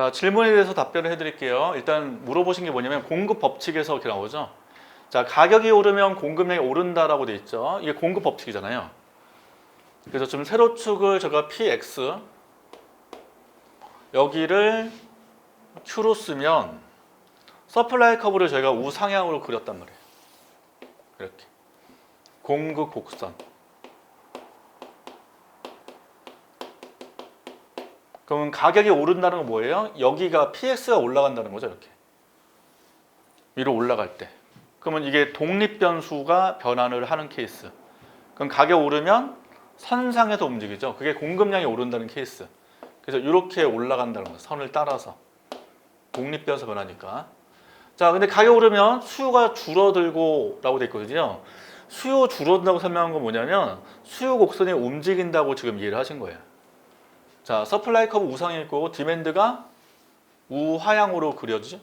자, 질문에 대해서 답변을 해드릴게요. 일단 물어보신 게 뭐냐면 공급 법칙에서 이렇게 나오죠. 자, 가격이 오르면 공급량이 오른다라고 돼 있죠. 이게 공급 법칙이잖아요. 그래서 지금 세로축을 제가 px 여기를 q로 쓰면 서플라이 커브를 저희가 우상향으로 그렸단 말이에요. 이렇게 공급 곡선. 그러면 가격이 오른다는 건 뭐예요? 여기가 px가 올라간다는 거죠, 이렇게. 위로 올라갈 때. 그러면 이게 독립 변수가 변환을 하는 케이스. 그럼 가격 오르면 선상에서 움직이죠. 그게 공급량이 오른다는 케이스. 그래서 이렇게 올라간다는 거예요. 선을 따라서. 독립 변수 변하니까. 자, 근데 가격 오르면 수요가 줄어들고 라고 돼 있거든요. 수요 줄어든다고 설명한 건 뭐냐면 수요 곡선이 움직인다고 지금 이해를 하신 거예요. 자, 서플라이 커브 우상에 있고 디맨드가 우하향으로 그려지죠.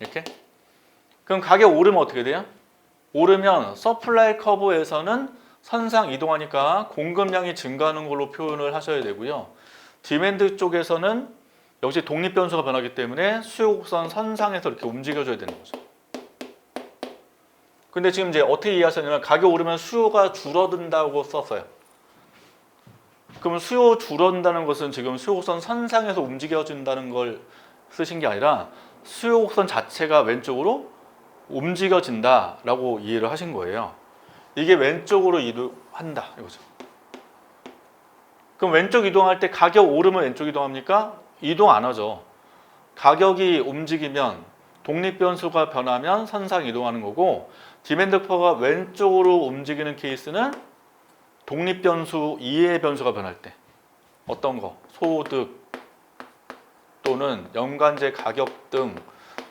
이렇게. 그럼 가격 오르면 어떻게 돼요? 오르면 서플라이 커브에서는 선상 이동하니까 공급량이 증가하는 걸로 표현을 하셔야 되고요. 디맨드 쪽에서는 역시 독립 변수가 변하기 때문에 수요 곡선 선상에서 이렇게 움직여줘야 되는 거죠. 근데 지금 이제 어떻게 이해하셨냐면 가격 오르면 수요가 줄어든다고 썼어요. 그러면 수요 줄어든다는 것은 지금 수요 곡선 선상에서 움직여진다는 걸 쓰신 게 아니라 수요 곡선 자체가 왼쪽으로 움직여진다라고 이해를 하신 거예요. 이게 왼쪽으로 이동한다 이거죠. 그럼 왼쪽 이동할 때 가격 오르면 왼쪽 이동합니까? 이동 안 하죠. 가격이 움직이면 독립 변수가 변하면 선상 이동하는 거고 디맨드 퍼가 왼쪽으로 움직이는 케이스는 독립 변수 이해 변수가 변할 때 어떤 거 소득 또는 연관제 가격 등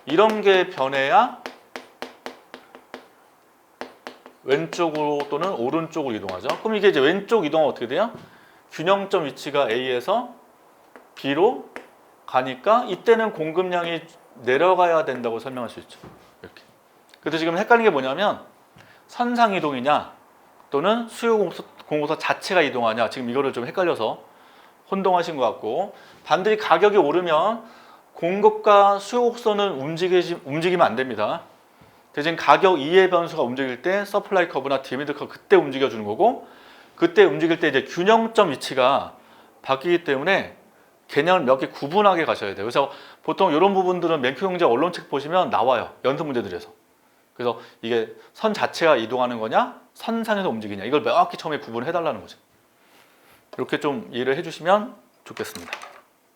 이런 게 변해야 왼쪽으로 또는 오른쪽으로 이동하죠. 그럼 이게 이제 왼쪽 이동은 어떻게 돼요? 균형점 위치가 A에서 B로 가니까 이때는 공급량이 내려가야 된다고 설명할 수 있죠. 이렇게. 그래서 지금 헷갈리는 게 뭐냐면 선상 이동이냐 또는 수요 공소- 공고서 자체가 이동하냐 지금 이거를 좀 헷갈려서 혼동하신 것 같고 반드시 가격이 오르면 공급과 수요 곡선은 움직이지, 움직이면 안 됩니다. 대신 가격 이해 변수가 움직일 때 서플라이 커브나 디미드 커브 그때 움직여 주는 거고 그때 움직일 때 이제 균형점 위치가 바뀌기 때문에 개념을 몇 개 구분하게 가셔야 돼요. 그래서 보통 이런 부분들은 맹큐 형제 언론책 보시면 나와요. 연습 문제들에서. 그래서 이게 선 자체가 이동하는 거냐, 선상에서 움직이냐 이걸 명확히 처음에 구분해 달라는 거죠. 이렇게 좀 이해를 해주시면 좋겠습니다.